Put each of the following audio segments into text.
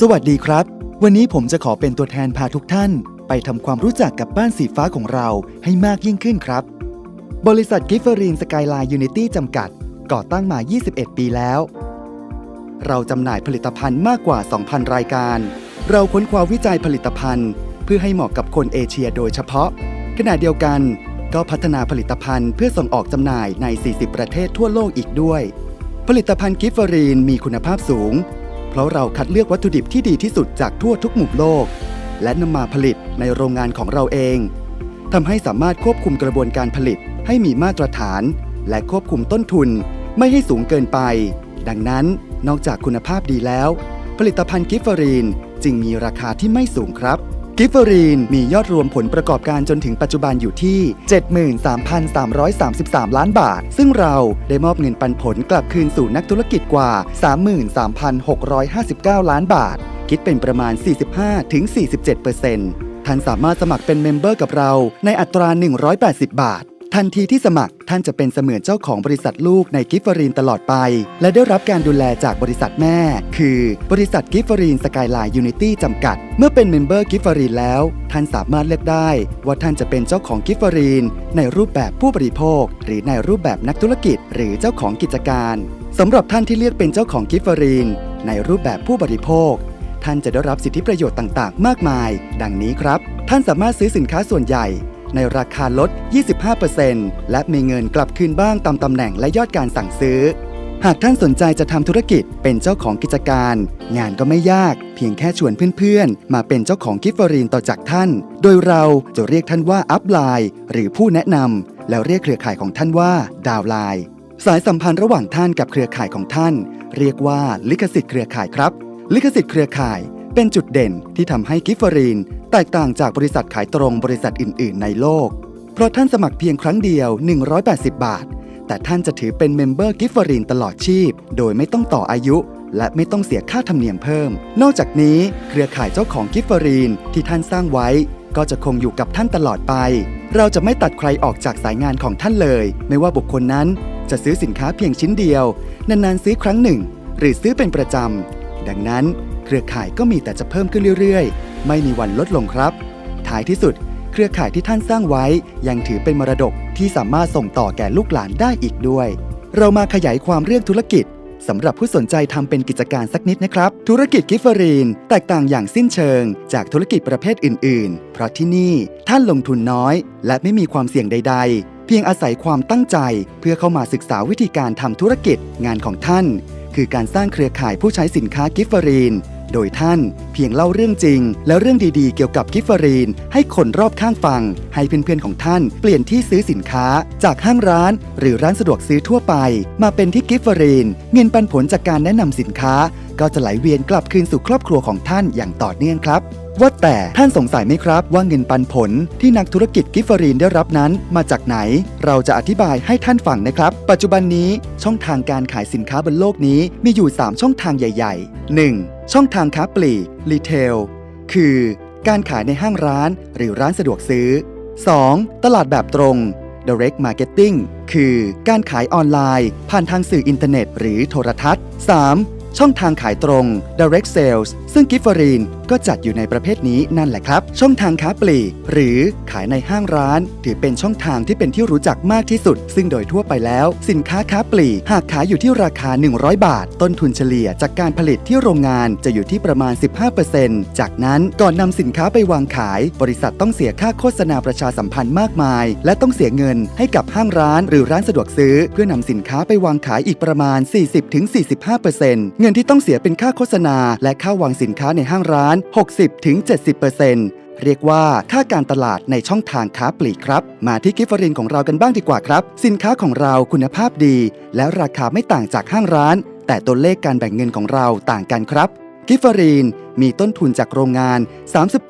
สวัสดีครับ วันนี้ผมจะขอเป็นตัวแทนพาทุกท่าน ไปทำความรู้จักกับบ้านสีฟ้าของเราให้มากยิ่งขึ้นครับ บริษัทกิฟเฟอรีนสกายไลน์ยูนิตี้จำกัด ก่อตั้งมา 21 ปีแล้ว เราจำหน่ายผลิตภัณฑ์มากกว่า 2,000 รายการ เราค้นคว้าวิจัยผลิตภัณฑ์ เพื่อให้เหมาะกับคนเอเชียโดยเฉพาะ ขณะเดียวกันก็พัฒนาผลิตภัณฑ์เพื่อส่งออกจำหน่ายใน 40 ประเทศทั่วโลกอีกด้วย ผลิตภัณฑ์กิฟเฟอรีนมีคุณภาพสูง ราะเราคัดเลือกวัตถุดิบที่ดีที่สุดจากทั่วทุกมุมโลก และนำมาผลิตในโรงงานของเราเองทำให้สามารถควบคุมกระบวนการผลิตให้มีมาตรฐาน และควบคุมต้นทุน ไม่ให้สูงเกินไป ดังนั้นนอกจากคุณภาพดีแล้ว ผลิตภัณฑ์กิฟเฟอรีนจึงมีราคาที่ไม่สูงครับ กิฟเฟอรีนมียอดรวมผลประกอบการจนถึงปัจจุบันอยู่ที่ 73,333 ล้านบาท ซึ่งเราได้มอบเงินปันผลกลับคืนสู่นักธุรกิจกว่า 33,659 ล้านบาท คิดเป็นประมาณ 45-47%ท่านสามารถสมัครเป็นเมมเบอร์กับเราในอัตรา 180 บาท ทันทีที่สมัครท่านจะเป็นเสมือนเจ้าของบริษัทลูกในกิฟฟอรีนตลอดไป และได้รับการดูแลจากบริษัทแม่ คือบริษัทกิฟฟอรีนสกายไลน์ยูนิตี้จำกัด เมื่อเป็นเมมเบอร์กิฟฟอรีนแล้ว ท่านสามารถเลือกได้ ว่าท่านจะเป็นเจ้าของกิฟฟอรีนในรูปแบบผู้บริโภค หรือในรูปแบบนักธุรกิจ หรือเจ้าของกิจการสำหรับท่านที่เลือกเป็นเจ้าของกิฟฟอรีนในรูปแบบผู้บริโภค ท่านจะได้รับสิทธิประโยชน์ต่าง ๆ มากมาย ดังนี้ครับ ท่านสามารถซื้อสินค้าส่วนใหญ่ ในราคาลด 25%และมีเงินกลับคืนบ้างตามตำแหน่งและยอดการสั่งซื้อ หากท่านสนใจจะทำธุรกิจเป็นเจ้าของกิจการ งานก็ไม่ยาก เพียงแค่ชวนเพื่อนๆ มาเป็นเจ้าของกิฟฟอรีนต่อจากท่าน โดยเราจะเรียกท่านว่าอัพไลน์หรือผู้แนะนำแล้วเรียกเครือข่ายของท่านว่าดาวไลน์สายสัมพันธ์ระหว่างท่านกับเครือข่ายของท่าน เรียกว่าลิขสิทธิ์เครือข่ายครับ ลิขสิทธิ์เครือข่าย เป็นจุดเด่นที่ทำให้กิฟเฟอรีน แตกต่างจากบริษัทขายตรงบริษัทอื่น ๆ ในโลก เพราะท่านสมัครเพียงครั้งเดียว 180 บาท แต่ท่านจะถือเป็นเมมเบอร์กิฟเฟอรีนตลอดชีพ โดยไม่ต้องต่ออายุ และไม่ต้องเสียค่าธรรมเนียมเพิ่ม นอกจากนี้เครือข่ายเจ้าของกิฟเฟอรีนที่ท่านสร้างไว้ ก็จะคงอยู่กับท่านตลอดไป เราจะไม่ตัดใครออกจากสายงานของท่านเลย ไม่ว่าบุคคลนั้นจะซื้อสินค้าเพียงชิ้นเดียว นานๆซื้อครั้งหนึ่ง หรือซื้อเป็นประจำ ดังนั้น เครือข่ายก็มีแต่จะเพิ่มขึ้นเรื่อยๆ ไม่มีวันลดลงครับ ท้ายที่สุด เครือข่ายที่ท่านสร้างไว้ ยังถือเป็นมรดกที่สามารถส่งต่อแก่ลูกหลานได้อีกด้วย เรามาขยายความเรื่องธุรกิจสำหรับผู้สนใจทำเป็นกิจการสักนิดนะครับ ธุรกิจกิฟเฟอรีน แตกต่างอย่างสิ้นเชิง จากธุรกิจประเภทอื่น ๆ เพราะที่นี่ท่านลงทุนน้อย และไม่มีความเสี่ยงใด ๆ เพียงอาศัยความตั้งใจ เพื่อเข้ามาศึกษาวิธีการทำธุรกิจงานของท่าน คือการสร้างเครือข่ายผู้ใช้สินค้ากิฟเฟอรีน โดยท่าน พียงเล่าเรื่องจริง และเรื่องดีๆ เกี่ยวกับกิฟเฟอรีน ให้คนรอบข้างฟัง ให้เพื่อนๆของท่านเปลี่ยนที่ซื้อสินค้า จากห้างร้าน หรือร้านสะดวกซื้อทั่วไป มาเป็นที่กิฟเฟอรีน เงินปันผลจากการแนะนำสินค้า ก็จะไหลเวียนกลับคืนสู่ครอบครัวของท่านอย่างต่อเนื่องครับว่าแต่ท่านสงสัยไหมครับว่าเงินปันผลที่นักธุรกิจกิฟเฟอรีนได้รับนั้นมาจากไหน เราจะอธิบายให้ท่านฟังนะครับ ปัจจุบันนี้ช่องทางการขายสินค้าบนโลกนี้มีอยู่ 3 ช่องทางใหญ่ ๆ 1. ช่องทางค้าปลีกรีเทล คือการขายในห้างร้านหรือร้านสะดวกซื้อ 2. ตลาดแบบตรง direct marketing คือการขายออนไลน์ ผ่านทางสื่ออินเทอร์เน็ต หรือโทรทัศน์ 3. ช่องทางขายตรง direct sales ซึ่งกิฟเฟอรีนก็จัดอยู่ในประเภทนี้นั่นแหละครับ ช่องทางค้าปลีก หรือขายในห้างร้าน ถือเป็นช่องทางที่เป็นที่รู้จักมากที่สุด ซึ่งโดยทั่วไปแล้ว สินค้าค้าปลีก หากขายอยู่ที่ราคา 100 บาท ต้นทุนเฉลี่ยจากการผลิตที่โรงงานจะอยู่ที่ประมาณ 15%จากนั้นก่อนนำสินค้าไปวางขาย บริษัทต้องเสียค่าโฆษณาประชาสัมพันธ์มากมาย และต้องเสียเงินให้กับห้างร้าน หรือร้านสะดวกซื้อ เพื่อนำสินค้าไปวางขายอีกประมาณ 40-45%เงินงินที่ต้องเสียเป็นค่าโฆษณา และค่าวางสินค้าในห้างร้าน 60-70%เรียกว่าค่าการตลาดในช่องทางค้าปลีกครับ มาที่กิฟเฟอรินของเรากันบ้างดีกว่าครับ สินค้าของเราคุณภาพดี และราคาไม่ต่างจากห้างร้าน แต่ตัวเลขการแบ่งเงินของเราต่างกันครับกิฟเฟอรีนมีต้นทุนจากโรงงาน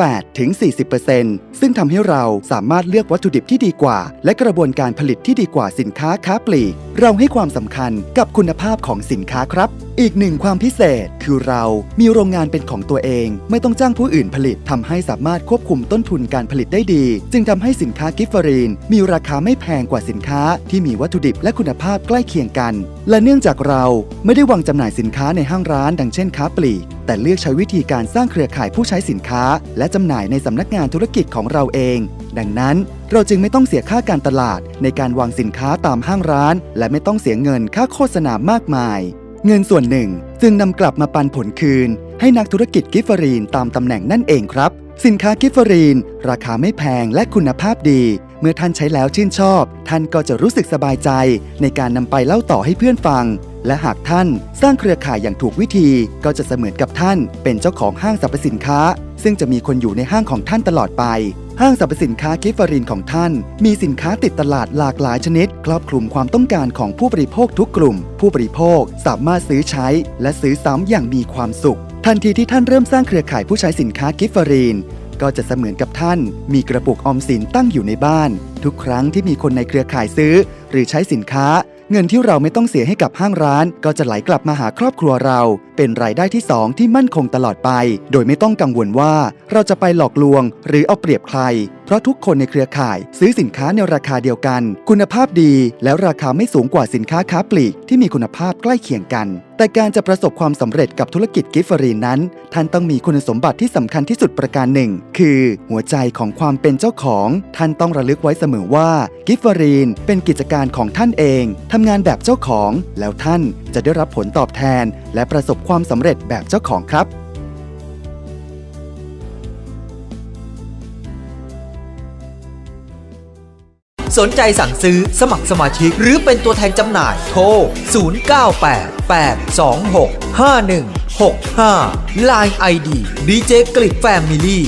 38-40%ซึ่งทำให้เราสามารถเลือกวัตถุดิบที่ดีกว่า และกระบวนการผลิตที่ดีกว่าสินค้าค้าปลีก เราให้ความสำคัญกับคุณภาพของสินค้าครับ อีกหนึ่งความพิเศษคือเรามีโรงงานเป็นของตัวเอง ไม่ต้องจ้างผู้อื่นผลิตทำให้สามารถควบคุมต้นทุนการผลิตได้ดี จึงทำให้สินค้ากิฟเฟอรีน มีราคาไม่แพงกว่าสินค้าที่มีวัตถุดิบและคุณภาพใกล้เคียงกัน และเนื่องจากเราไม่ได้วางจำหน่ายสินค้าในห้างร้าน ดังเช่นค้าปลีกแต่เลือกใช้วิธีการสร้างเครือข่ายผู้ใช้สินค้า และจำหน่ายในสำนักงานธุรกิจของเราเอง ดังนั้นเราจึงไม่ต้องเสียค่าการตลาดในการวางสินค้าตามห้างร้าน และไม่ต้องเสียเงินค่าโฆษณามากมาย เงินส่วนหนึ่งจึงนำกลับมาปันผลคืน ให้นักธุรกิจกิฟเฟอรีนตามตำแหน่งนั่นเองครับ สินค้ากิฟเฟอรีน ราคาไม่แพงและคุณภาพดี เมื่อท่านใช้แล้วชื่นชอบ ท่านก็จะรู้สึกสบายใจ ในการนำไปเล่าต่อให้เพื่อนฟัง และหากท่านสร้างเครือข่ายอย่างถูกวิธี ก็จะเสมือนกับท่าน เป็นเจ้าของห้างสรรพสินค้า ซึ่งจะมีคนอยู่ในห้างของท่านตลอดไป ห้างสรรพสินค้ากิฟฟอรินของท่าน มีสินค้าติดตลาดหลากหลายชนิด ครอบคลุมความต้องการของผู้บริโภคทุกกลุ่ม ผู้บริโภคสามารถซื้อใช้ และซื้อซ้ำอย่างมีความสุข ทันทีที่ท่านเริ่มสร้างเครือข่ายผู้ใช้สินค้ากิฟฟอรีนก็จะเสมือนกับท่าน มีกระปุกออมสินตั้งอยู่ในบ้าน ทุกครั้งที่มีคนในเครือข่ายซื้อ หรือใช้สินค้า เงินที่เราไม่ต้องเสียให้กับห้างร้าน ก็จะไหลกลับมาหาครอบครัวเรา เป็นรายได้ที่สองที่มั่นคงตลอดไป โดยไม่ต้องกังวลว่าเราจะไปหลอกลวง หรือเอาเปรียบใคร เพราะทุกคนในเครือข่ายซื้อสินค้าในราคาเดียวกัน คุณภาพดีแล้วราคาไม่สูงกว่าสินค้าค้าปลีกที่มีคุณภาพใกล้เคียงกัน แต่การจะประสบความสำเร็จกับธุรกิจกิฟเฟอรีนนั้น ท่านต้องมีคุณสมบัติที่สำคัญที่สุดประการหนึ่ง คือหัวใจของความเป็นเจ้าของ ท่านต้องระลึกไว้เสมอว่ากิฟเฟอรีนเป็นกิจการของท่านเองทำงานแบบเจ้าของ แล้วท่าน จะได้รับผลตอบแทน และประสบความสำเร็จแบบเจ้าของครับสนใจสั่งซื้อสมัครสมาชิก หรือเป็นตัวแทนจำหน่ายโทร 0988265165 Line ID DJ กลิกแฟมิลี่